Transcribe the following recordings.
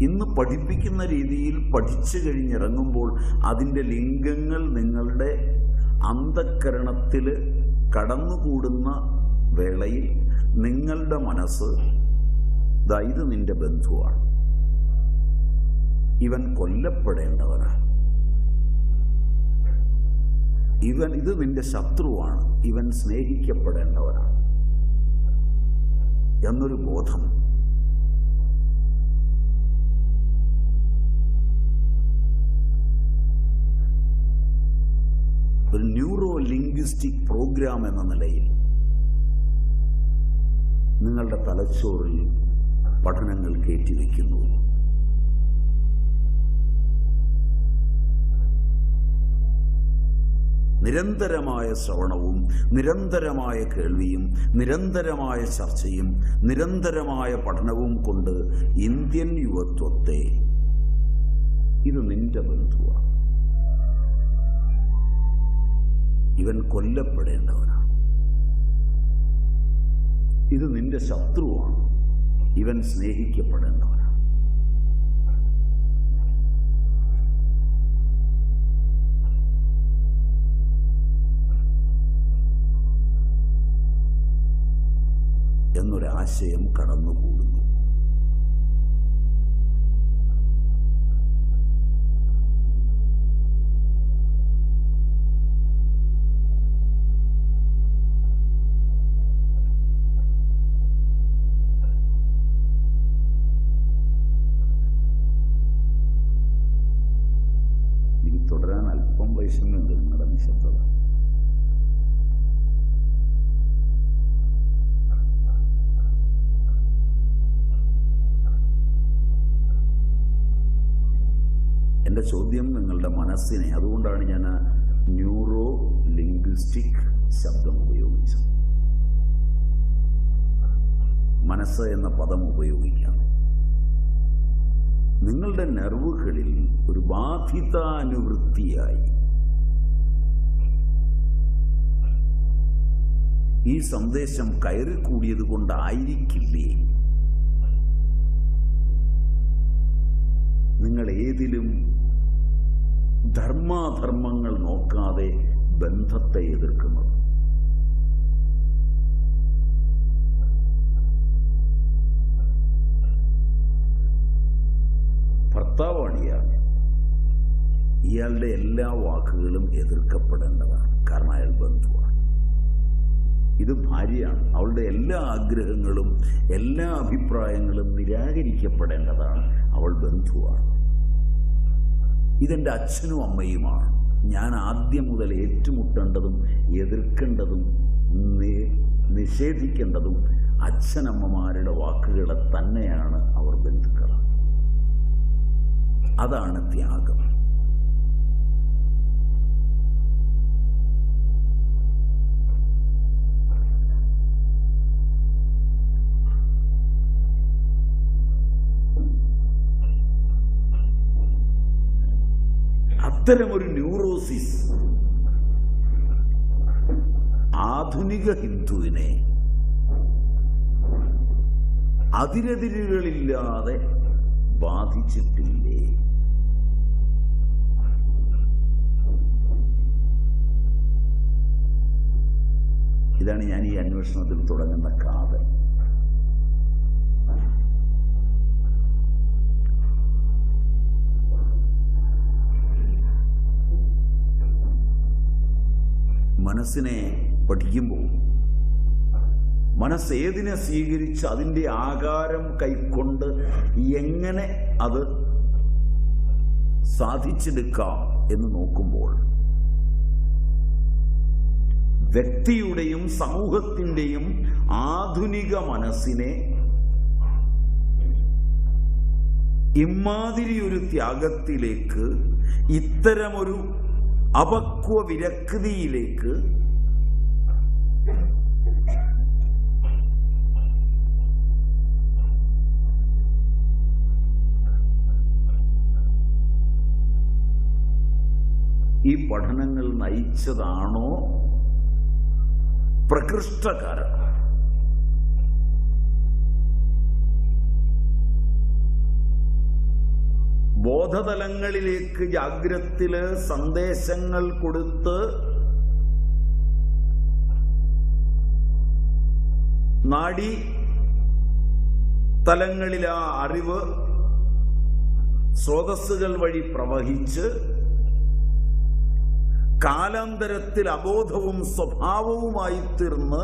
ഇന്ന് പഠിപ്പിക്കുന്ന രീതിയിൽ പഠിച്ചു കഴിഞ്ഞിറങ്ങുമ്പോൾ അതിന്റെ ലിംഗങ്ങൾ നിങ്ങളുടെ അന്ധക്കരണത്തിൽ കടന്നുകൂടുന്ന വേളയിൽ നിങ്ങളുടെ മനസ്സ് ഇത് നിന്റെ ബന്ധുവാണ്. ഇവൻ കൊല്ലപ്പെടേണ്ടവനാണ്. ഇവൻ ഇത് നിന്റെ ശത്രുവാണ്. ഇവൻ സ്നേഹിക്കപ്പെടേണ്ടവനാണ്. എന്നൊരു ബോധം ന്യൂറോ ലിംഗ്വിസ്റ്റിക് പ്രോഗ്രാം എന്ന നിലയിൽ നിങ്ങളുടെ തലച്ചോറിൽ പഠനങ്ങൾ കയറ്റിവെക്കുന്നു. നിരന്തരമായ ശ്രവണവും നിരന്തരമായ കേൾവിയും നിരന്തരമായ ചർച്ചയും നിരന്തരമായ പഠനവും കൊണ്ട് ഇന്ത്യൻ യുവത്വത്തെ ഇത് നിന്റെ ബന്ധുവാണ് ഇവൻ കൊല്ലപ്പെടേണ്ടവനാണ്. ഇത് നിന്റെ ശത്രുവാണ്. ഇവൻ സ്നേഹിക്കപ്പെടേണ്ടവനാണ്. എന്നൊരാശയം കടന്നുകൂടുന്നു. എന്റെ ചോദ്യം നിങ്ങളുടെ മനസ്സിനെ അതുകൊണ്ടാണ് ഞാൻ ന്യൂറോ ലിംഗ്വിസ്റ്റിക് ശബ്ദം ഉപയോഗിച്ചത്. മനസ്സ് എന്ന പദം ഉപയോഗിക്കാം. നിങ്ങളുടെ നെർവുകളിൽ ഒരു ബാധിതാനുവൃത്തിയായി ഈ സന്ദേശം കയറിക്കൂടിയത് കൊണ്ടായിരിക്കില്ലേ? നിങ്ങൾ ഏതിലും ധർമാധർമ്മങ്ങൾ നോക്കാതെ ബന്ധത്തെ എതിർക്കുന്നത്. ഭർത്താവാണ് ഇയാൾ ഇയാളുടെ എല്ലാ വാക്കുകളും എതിർക്കപ്പെടേണ്ടതാണ്. കാരണം അയാൾ ബന്ധുവാണ്. ഇത് ഭാര്യയാണ്. അവളുടെ എല്ലാ ആഗ്രഹങ്ങളും എല്ലാ അഭിപ്രായങ്ങളും നിരാകരിക്കപ്പെടേണ്ടതാണ്. അവൾ ബന്ധുവാണ്. ഇതെന്റെ അച്ഛനും അമ്മയുമാണ്. ഞാൻ ആദ്യം മുതൽ ഏറ്റുമുട്ടേണ്ടതും എതിർക്കേണ്ടതും നിഷേധിക്കേണ്ടതും അച്ഛനമ്മമാരുടെ വാക്കുകളെ തന്നെയാണ് അവർ ബന്ധുക്കൾ അതാണ് ത്യാഗം. അത്തരമൊരു ന്യൂറോസിസ് ആധുനിക ഹിന്ദുവിനെ അതിരെതിരുകളില്ലാതെ ബാധിച്ചിട്ടില്ലേ? ഇതാണ് ഞാൻ ഈ അന്വേഷണത്തിൽ തുടങ്ങുന്ന കാതൽ മനസ്സിനെ പഠിക്കുമ്പോൾ മനസ്സ് ഏതിനെ സ്വീകരിച്ച് അതിന്റെ ആകാരം കൈക്കൊണ്ട് എങ്ങനെ അത് സാധിച്ചെടുക്കാം എന്ന് നോക്കുമ്പോൾ വ്യക്തിയുടെയും സമൂഹത്തിന്റെയും ആധുനിക മനസ്സിനെ ഇമാതിരി ഒരു ത്യാഗത്തിലേക്ക് ഇത്തരമൊരു അപക്വ വിരക്തിയിലേക്ക് ഈ പഠനങ്ങൾ നയിച്ചതാണോ പ്രകൃഷ്ട പ്രകൃഷ്ടകാരണം ബോധതലങ്ങളിലേക്ക് ജാഗ്രത്തിൽ സന്ദേശങ്ങൾ കൊടുത്ത് നാഡി തലങ്ങളിലെ ആ അറിവ് സ്രോതസ്സുകൾ വഴി പ്രവഹിച്ച് കാലാന്തരത്തിൽ അബോധവും സ്വഭാവവുമായി തീർന്ന്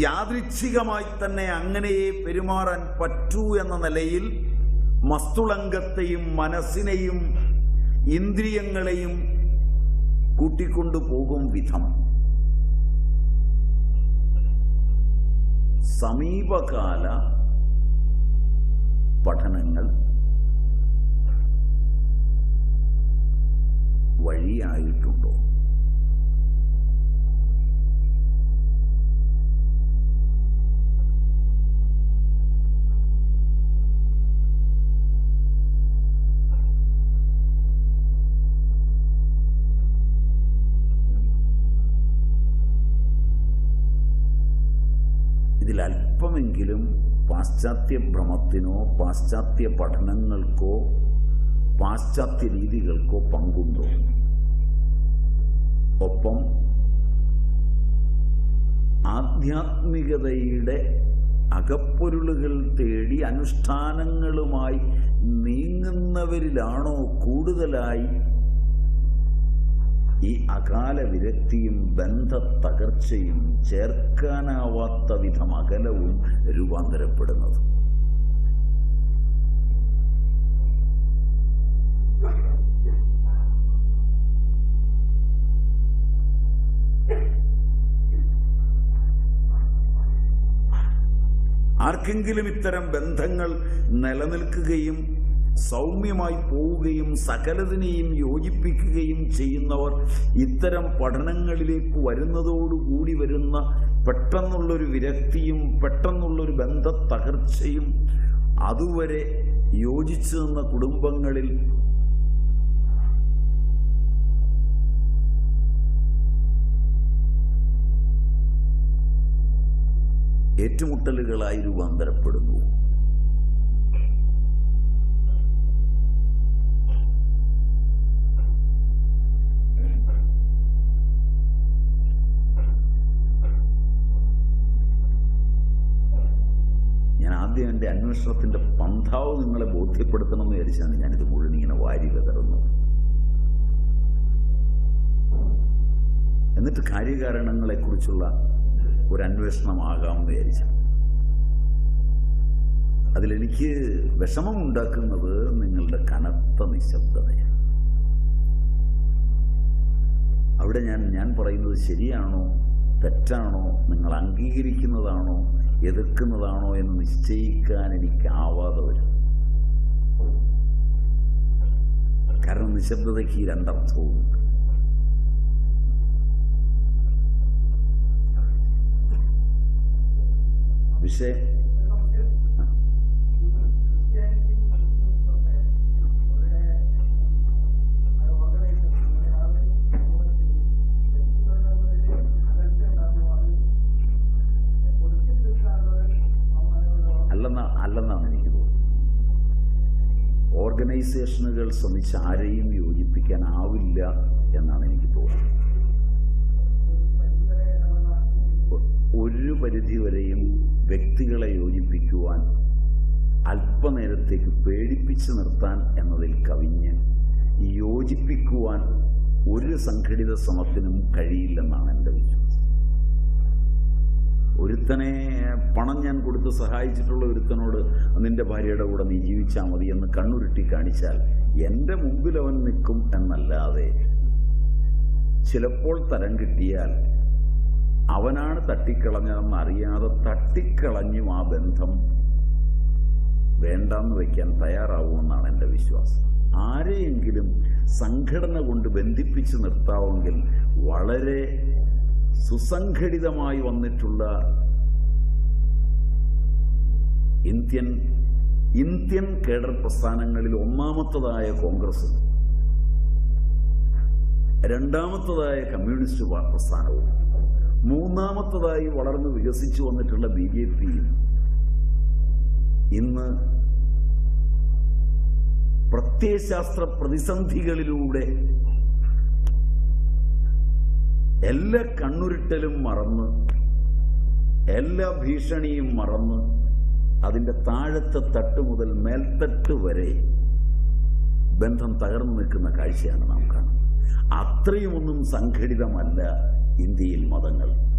യാദൃച്ഛികമായി തന്നെ അങ്ങനെയേ പെരുമാറാൻ പറ്റൂ എന്ന നിലയിൽ മസ്തുളങ്കത്തെയും മനസ്സിനെയും ഇന്ദ്രിയങ്ങളെയും കൂട്ടിക്കൊണ്ടു പോകും വിധം. സമീപകാല പഠനങ്ങൾ വഴിയായിട്ടുണ്ടോ? ഇതിൽ അല്പമെങ്കിലും പാശ്ചാത്യ ഭ്രമത്തിനോ പാശ്ചാത്യ പഠനങ്ങൾക്കോ പാശ്ചാത്യ രീതികൾക്കോ പങ്കുണ്ടോ? ഒപ്പം ആധ്യാത്മികതയുടെ അകപ്പൊരുളുകൾ തേടി അനുഷ്ഠാനങ്ങളുമായി നീങ്ങുന്നവരിലാണോ കൂടുതലായി ഈ അകാല വിരക്തിയും ബന്ധ തകർച്ചയും ചേർക്കാനാവാത്ത വിധം അകലവും രൂപാന്തരപ്പെടുന്നത്. ആർക്കെങ്കിലും ഇത്തരം ബന്ധങ്ങൾ നിലനിൽക്കുകയും സൗമ്യമായി പോവുകയും സകലതിനെയും യോജിപ്പിക്കുകയും ചെയ്യുന്നവർ ഇത്തരം പഠനങ്ങളിലേക്ക് വരുന്നതോടുകൂടി വരുന്ന പെട്ടെന്നുള്ളൊരു വിരക്തിയും പെട്ടെന്നുള്ളൊരു ബന്ധ തകർച്ചയും അതുവരെ യോജിച്ചു നിന്ന കുടുംബങ്ങളിൽ ഏറ്റുമുട്ടലുകളായി രൂപാന്തരപ്പെടുന്നു. അന്വേഷണത്തിന്റെ പന്ഥാവ് നിങ്ങളെ ബോധ്യപ്പെടുത്തണം എന്ന് വിചാരിച്ചാണ് ഞാനിത് മുഴുവൻ ഇങ്ങനെ വാരി വിതറുന്നത്. എന്നിട്ട് കാര്യകാരണങ്ങളെക്കുറിച്ചുള്ള ഒരു അന്വേഷണമാകാമെന്ന് വിചാരിച്ചാണ് അതിലെനിക്ക് വിഷമം ഉണ്ടാക്കുന്നത് നിങ്ങളുടെ കനത്ത നിശബ്ദതയാണ്. അവിടെ ഞാൻ ഞാൻ പറയുന്നത് ശരിയാണോ തെറ്റാണോ നിങ്ങൾ അംഗീകരിക്കുന്നതാണോ എതിർക്കുന്നതാണോ എന്ന് നിശ്ചയിക്കാൻ എനിക്കാവാതെ വരും. കാരണം നിശബ്ദതയ്ക്ക് ഈ രണ്ടർത്ഥവുമുണ്ട് വിഷയം അല്ലെന്ന അല്ലെന്നാണ് എനിക്ക് തോന്നുന്നത് ഓർഗനൈസേഷനുകൾ ശ്രമിച്ച് ആരെയും യോജിപ്പിക്കാനാവില്ല എന്നാണ് എനിക്ക് തോന്നുന്നത്. ഒരു പരിധിവരെയും വ്യക്തികളെ യോജിപ്പിക്കുവാൻ അല്പനേരത്തേക്ക് പേടിപ്പിച്ച് നിർത്താൻ എന്നതിൽ കവിഞ്ഞ് യോജിപ്പിക്കുവാൻ ഒരു സംഘടിത ശ്രമത്തിനും കഴിയില്ലെന്നാണ് ഒരുത്തനെ പണം ഞാൻ കൊടുത്ത് സഹായിച്ചിട്ടുള്ള ഒരുത്തനോട് നിന്റെ ഭാര്യയുടെ കൂടെ നീ ജീവിച്ചാൽ മതി എന്ന് കണ്ണുരുട്ടി കാണിച്ചാൽ എന്റെ മുമ്പിൽ അവൻ നിൽക്കും എന്നല്ലാതെ ചിലപ്പോൾ തരം കിട്ടിയാൽ അവനാണ് തട്ടിക്കളഞ്ഞതെന്ന് അറിയാതെ തട്ടിക്കളഞ്ഞും ആ ബന്ധം വേണ്ടെന്ന് വയ്ക്കാൻ തയ്യാറാവുമെന്നാണ് എന്റെ വിശ്വാസം. ആരെയെങ്കിലും സംഘടന കൊണ്ട് ബന്ധിപ്പിച്ച് നിർത്താമെങ്കിൽ വളരെ സുസംഘടിതമായി വന്നിട്ടുള്ള ഇന്ത്യൻ ഇന്ത്യൻ കേഡർ പ്രസ്ഥാനങ്ങളിൽ ഒന്നാമത്തതായ കോൺഗ്രസ് രണ്ടാമത്തതായ കമ്മ്യൂണിസ്റ്റ് പ്രസ്ഥാനവും മൂന്നാമത്തതായി വളർന്ന് വികസിച്ചു വന്നിട്ടുള്ള ബി ജെ പിയും ഇന്ന് പ്രത്യയശാസ്ത്ര പ്രതിസന്ധികളിലൂടെ എല്ലാ കണ്ണുരുട്ടലും മറന്ന് എല്ലാ ഭീഷണിയും മറന്ന് അതിന്റെ താഴത്തെ തട്ട് മുതൽ മേൽത്തട്ട് വരെ ബന്ധം തകർന്നു നിൽക്കുന്ന കാഴ്ചയാണ് നാം കാണുന്നത്. അത്രയുമൊന്നും സംഘടിതമല്ല ഇന്ത്യയിൽ മതങ്ങൾ.